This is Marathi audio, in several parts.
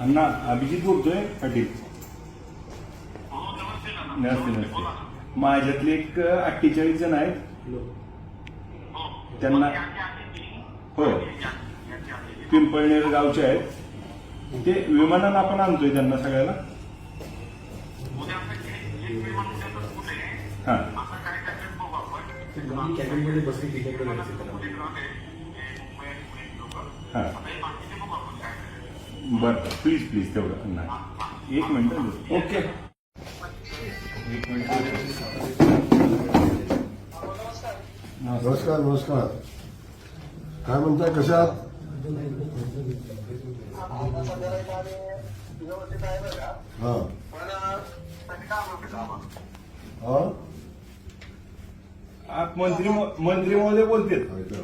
अण्णा अभिजित बोलतोय पाटील नसते नसते माझ्यातले एक अठ्ठेचाळीस जण आहेत. त्यांना हो पिंपळनेर गावचे आहेत. ते विमानानं आपण आणतोय त्यांना सगळ्याला. हा. हा. बरं प्लीज प्लीज तेवढं. अण्णा एक मिनिट ओके एक मिनिट नमस्कार नमस्कार. काय म्हणताय कशात हा. हा? आप मंत्री मंत्री महोदय बोलतेत. ऐका.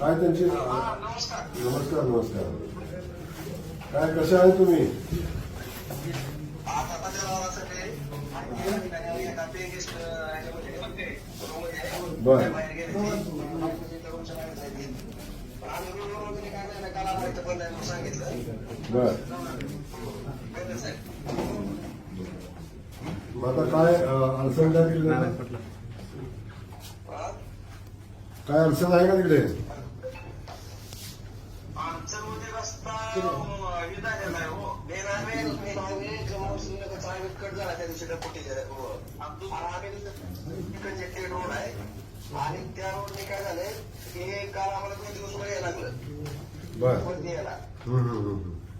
काय त्यांची? नमस्कार नमस्कार. काय कशा आहे तुम्ही बर. बर. मग आता काय अडचण काय तिकडे? काय अडचण आहे का तिकडे? आणि त्या रोडने काय झालंय हे काल आम्हाला दोन दिवस वर यायला लागलं बर यायला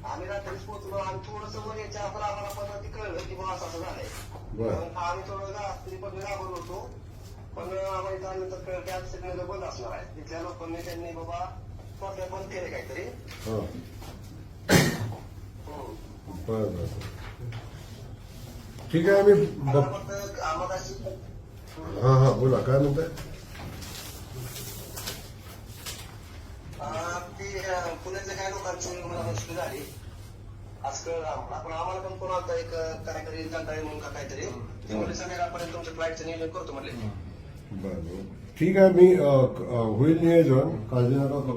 आम्ही रात्रीच पोहोचलो आणि थोडस वर यायच्या आपण आम्हाला पण ते कळलं की बाबा असं असं झालंय आम्ही थोडं रात्री पण घाबरलो होतो पण आम्हाला इथं आल्यानंतर कळलं की आज सगळं बंद असणार आहे तिथल्या लोकांनी त्यांनी बाबा काहीतरी? हा. हम्म. बर बर. ठीक आहे फक्त आम्हाला हा हा बोला काय म्हणताय? अं, ती अं, पुण्यातल्या काही लोकांची मला मुश्किल झाली. कळलं आम्हाला पण आम्हाला पण कोण आता एक अं, काहीतरी कंटाळी म्हणून का काहीतरी? ते म्हणले संध्याकाळपर्यंत तुमच्या फ्लाईटचं नियोजन करतो बर बर. ठीक आहे मी अ, क- अ, होईल नियोजन. काळजी नका. करू